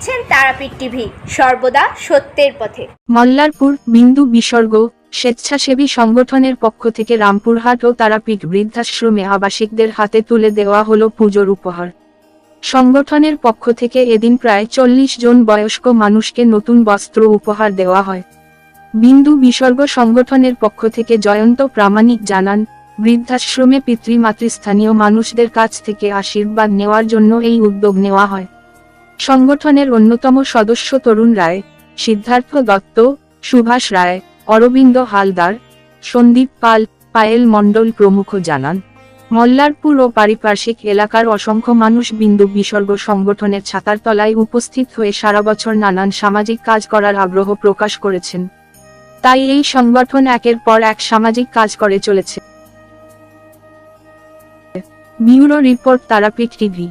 Tarapith TV, সর্বদা সত্যের পথে। মল্লারপুর, বিন্দু বিসর্গ, স্বেচ্ছাসেবী সংগঠনের পক্ষ থেকে রামপুরহাট ও তারাপীঠ বৃদ্ধাশ্রমে আবাসিকদের হাতে তুলে দেওয়া হলো পুজোর উপহার। সংগঠনের পক্ষ থেকে এদিন প্রায় চল্লিশ জন বয়স্ক মানুষকে নতুন বস্ত্র উপহার দেওয়া হয়। বিন্দু বিসর্গ সংগঠনের পক্ষ থেকে জয়ন্ত প্রামাণিক জানান, বৃদ্ধাশ্রমে পিতৃমাতৃস্থানীয় মানুষদের কাছ থেকে আশীর্বাদ নেওয়ার জন্য এই উদ্যোগ নেওয়া হয়। সংগঠনের অন্যতম সদস্য তরুণ রায়, সিদ্ধার্থ দত্ত, সুভাষ রায়, অরবিন্দ হালদার, সন্দীপ পাল, পায়েল মণ্ডল প্রমুখ জানান। মল্লারপুর ও পারিপার্শ্বিক এলাকার অসংখ্য মানুষ বিন্দু বিসর্গ সংগঠনের ছাতার তলায় উপস্থিত হয়ে সারা বছর নানান সামাজিক কাজ করার আগ্রহ প্রকাশ করেছেন। তাই এই সংগঠন একের পর এক সামাজিক কাজ করে চলেছে। Bureau report Tarapith TV.